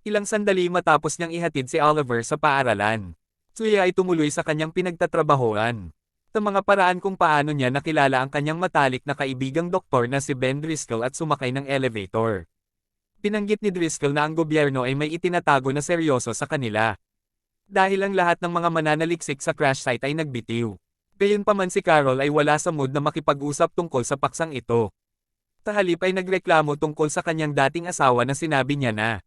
Ilang sandali matapos niyang ihatid si Oliver sa paaralan. Suya ay tumuloy sa kanyang pinagtatrabahoan. Sa mga paraan kung paano niya nakilala ang kanyang matalik na kaibigang doktor na si Ben Driscoll at sumakay ng elevator. Pinanggit ni Driscoll na ang gobyerno ay may itinatago na seryoso sa kanila. Dahil ang lahat ng mga mananaliksik sa crash site ay nagbitiw. Gayunpaman si Carol ay wala sa mood na makipag-usap tungkol sa paksang ito. Tahalip ay nagreklamo tungkol sa kanyang dating asawa na sinabi niya na.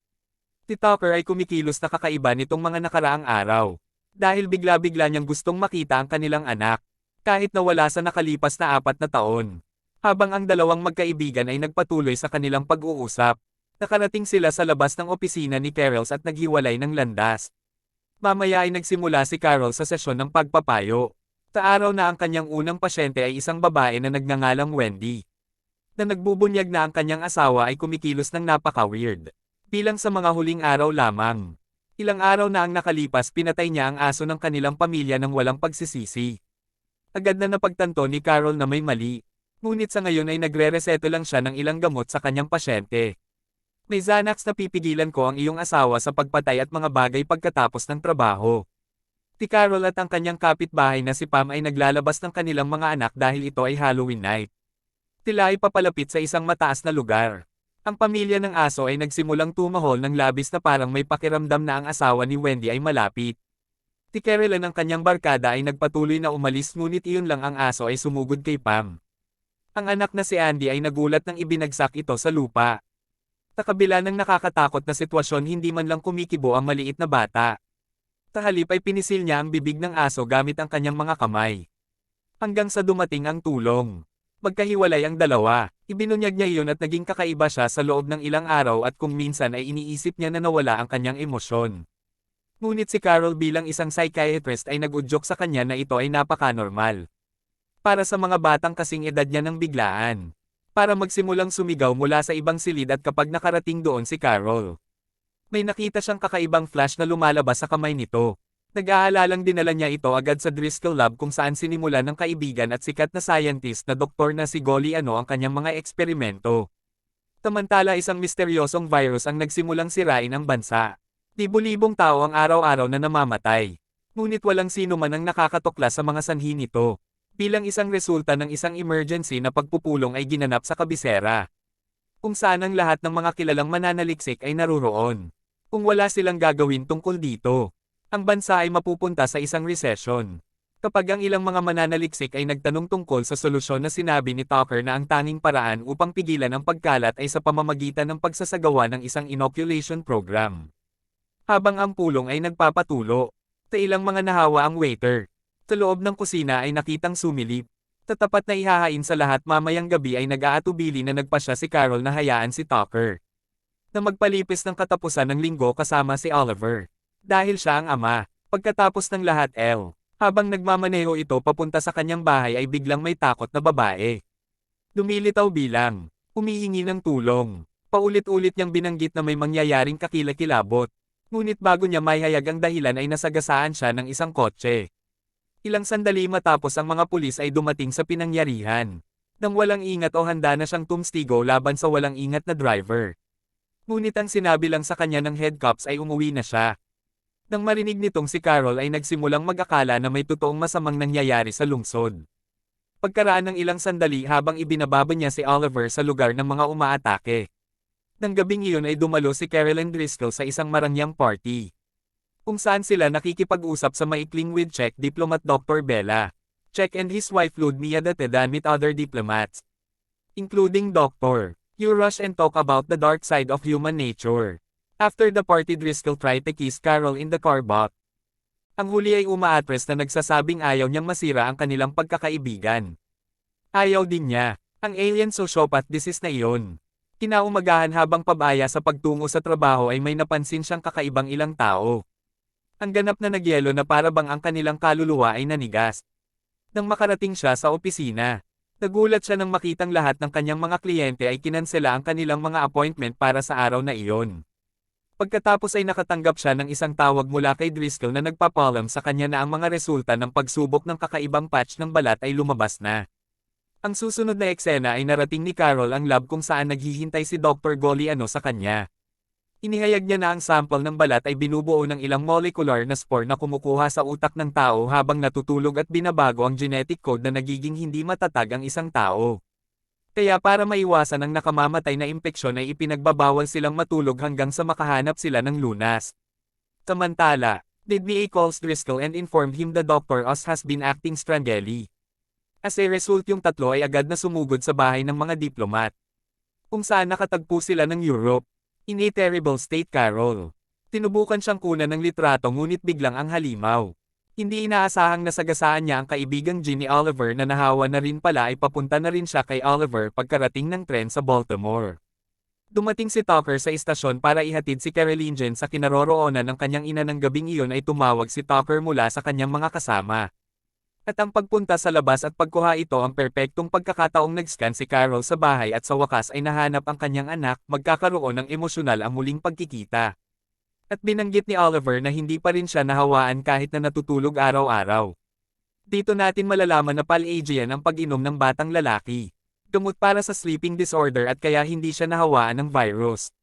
Si Tucker ay kumikilos na kakaiba nitong mga nakaraang araw. Dahil bigla-bigla niyang gustong makita ang kanilang anak kahit na wala sa nakalipas na apat na taon. Habang ang dalawang magkaibigan ay nagpatuloy sa kanilang pag-uusap, nakarating sila sa labas ng opisina ni Carols at naghiwalay ng landas. Mamaya ay nagsimula si Carol sa sesyon ng pagpapayo. Sa araw na ang kanyang unang pasyente ay isang babae na nagngangalang Wendy. Na nagbubunyag na ang kanyang asawa ay kumikilos ng napaka-weird. Bilang sa mga huling araw lamang. Ilang araw na ang nakalipas pinatay niya ang aso ng kanilang pamilya ng walang pagsisisi. Agad na napagtanto ni Carol na may mali. Ngunit sa ngayon ay nagre-reseto lang siya ng ilang gamot sa kanyang pasyente. May Xanax na pipigilan ko ang iyong asawa sa pagpatay at mga bagay pagkatapos ng trabaho. Si Carol at ang kanyang kapitbahay na si Pam ay naglalabas ng kanilang mga anak dahil ito ay Halloween night. Sila ay papalapit sa isang mataas na lugar. Ang pamilya ng aso ay nagsimulang tumahol ng labis na parang may pakiramdam na ang asawa ni Wendy ay malapit. Si Carolan ang kanyang barkada ay nagpatuloy na umalis ngunit iyon lang ang aso ay sumugod kay Pam. Ang anak na si Andy ay nagulat nang ibinagsak ito sa lupa. Sa ng nakakatakot na sitwasyon hindi man lang kumikibo ang maliit na bata. Sa halip ay pinisil niya ang bibig ng aso gamit ang kanyang mga kamay. Hanggang sa dumating ang tulong. Magkahiwalay ang dalawa. Ibinunyag niya iyon at naging kakaiba siya sa loob ng ilang araw at kung minsan ay iniisip niya na nawala ang kanyang emosyon. Ngunit si Carol bilang isang psychiatrist ay nagudyok sa kanya na ito ay napaka-normal. Para sa mga batang kasing edad niya ng biglaan. Para magsimulang sumigaw mula sa ibang silid at kapag nakarating doon si Carol. May nakita siyang kakaibang flash na lumalabas sa kamay nito. Nag-aalalang dinala niya ito agad sa Driscoll Lab kung saan sinimula ng kaibigan at sikat na scientist na doktor na si Goli Ano ang kanyang mga eksperimento. Samantala isang misteryosong virus ang nagsimulang sirain ang bansa. Libo-libong tao ang araw-araw na namamatay. Ngunit walang sino man ang nakakatuklas sa mga sanhi nito. Bilang isang resulta ng isang emergency na pagpupulong ay ginanap sa kabisera. Kung saan ang lahat ng mga kilalang mananaliksik ay naruroon. Kung wala silang gagawin tungkol dito, ang bansa ay mapupunta sa isang recession. Kapag ang ilang mga mananaliksik ay nagtanong tungkol sa solusyon na sinabi ni Tucker na ang tanging paraan upang pigilan ang pagkalat ay sa pamamagitan ng pagsasagawa ng isang inoculation program. Habang ang pulong ay nagpapatulo, sa ilang mga nahawa ang waiter. Sa loob ng kusina ay nakitang sumilip. Tatapat na ihahain sa lahat mamayang gabi ay nag-aatubili na nagpasya si Carol na hayaan si Tucker. Na magpalipis ng katapusan ng linggo kasama si Oliver. Dahil siya ang ama, pagkatapos ng lahat L. Habang nagmamaneho ito papunta sa kanyang bahay ay biglang may takot na babae. Lumilitaw bilang, humihingi ng tulong. Paulit-ulit niyang binanggit na may mangyayaring kakilakilabot. Ngunit bago niya mayhayag ang dahilan ay nasagasaan siya ng isang kotse. Ilang sandali matapos ang mga pulis ay dumating sa pinangyarihan. Nang walang ingat o handa na siyang tumstigo laban sa walang ingat na driver. Ngunit ang sinabi lang sa kanya ng head cops ay umuwi na siya. Nang marinig nitong si Carol ay nagsimulang mag-akala na may totoong masamang nangyayari sa lungsod. Pagkaraan ng ilang sandali habang ibinababa niya si Oliver sa lugar ng mga umaatake. Nang gabing iyon ay dumalo si Carolyn Driscoll sa isang marangyang party. Kung saan sila nakikipag-usap sa maikling with Czech diplomat Dr. Bella. Czech and his wife Ludmila Datedan meet other diplomats. Including Dr. You rush and talk about the dark side of human nature. After the party Driscoll tried to kiss Carol in the car but ang huli ay umaatres na nagsasabing ayaw niyang masira ang kanilang pagkakaibigan. Ayaw din niya. Ang alien sociopath disease na iyon. Kinaumagahan habang pabaya sa pagtungo sa trabaho ay may napansin siyang kakaibang ilang tao. Ang ganap na nagyelo na para bang ang kanilang kaluluwa ay nanigas. Nang makarating siya sa opisina, nagulat siya nang makitang lahat ng kanyang mga kliyente ay kinansela ang kanilang mga appointment para sa araw na iyon. Pagkatapos ay nakatanggap siya ng isang tawag mula kay Driscoll na nagpapalam sa kanya na ang mga resulta ng pagsubok ng kakaibang patch ng balat ay lumabas na. Ang susunod na eksena ay narating ni Carol ang lab kung saan naghihintay si Dr. Goliano sa kanya. Inihayag niya na ang sample ng balat ay binubuo ng ilang molecular na spore na kumukuha sa utak ng tao habang natutulog at binabago ang genetic code na nagiging hindi matatag ang isang tao. Kaya para maiwasan ang nakamamatay na impeksyon ay ipinagbabawal silang matulog hanggang sa makahanap sila ng lunas. Samantala, DBA calls Driscoll and informed him the Dr. Oz has been acting strangely. As a result yung tatlo ay agad na sumugod sa bahay ng mga diplomat. Kung saan nakatagpo sila ng Europe. In a terrible state Carol. Tinubukan siyang kunan ng litrato ngunit biglang ang halimaw. Hindi inaasahang nasagasaan niya ang kaibigang Ginny Oliver na nahawa na rin pala ay papunta na rin siya kay Oliver pagkarating ng tren sa Baltimore. Dumating si Tucker sa istasyon para ihatid si Caroline Jen sa kinaroroonan ng kanyang ina ng gabing iyon ay tumawag si Tucker mula sa kanyang mga kasama. At ang pagpunta sa labas at pagkuha ito ang perpektong pagkakataong nag-scan si Carol sa bahay at sa wakas ay nahanap ang kanyang anak, magkakaroon ng emosyonal ang muling pagkikita. At binanggit ni Oliver na hindi pa rin siya nahawaan kahit na natutulog araw-araw. Dito natin malalaman na Palagian ang pag-inom ng batang lalaki. Gamot para sa sleeping disorder at kaya hindi siya nahawaan ng virus.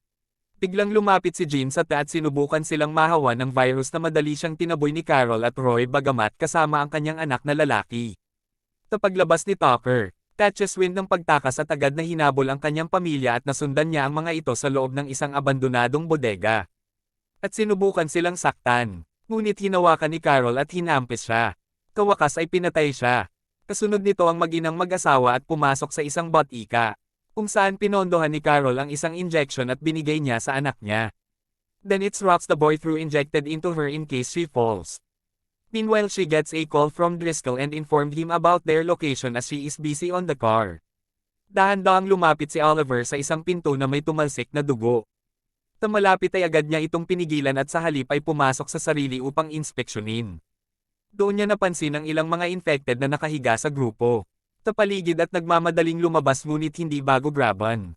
Biglang lumapit si Jean sa at sinubukan silang mahawa ng virus na madali siyang tinaboy ni Carol at Roy bagamat kasama ang kanyang anak na lalaki. Sa paglabas ni Tucker, catches wind ng pagtakas at agad na hinabol ang kanyang pamilya at nasundan niya ang mga ito sa loob ng isang abandonadong bodega. At sinubukan silang saktan, ngunit hinawakan ni Carol at hinampis siya. Kawakas ay pinatay siya. Kasunod nito ang maginang mag-asawa at pumasok sa isang botika kung saan pinondohan ni Carol ang isang injection at binigay niya sa anak niya. Then it drops the boy through injected into her in case she falls. Meanwhile she gets a call from Driscoll and informed him about their location as she is busy on the car. Dahan-dahang lumapit si Oliver sa isang pinto na may tumalsik na dugo. Tamalapit ay agad niya itong pinigilan at sa halip ay pumasok sa sarili upang inspeksyonin. Doon niya napansin ang ilang mga infected na nakahiga sa grupo. Sa paligid at nagmamadaling lumabas ngunit hindi bago graban.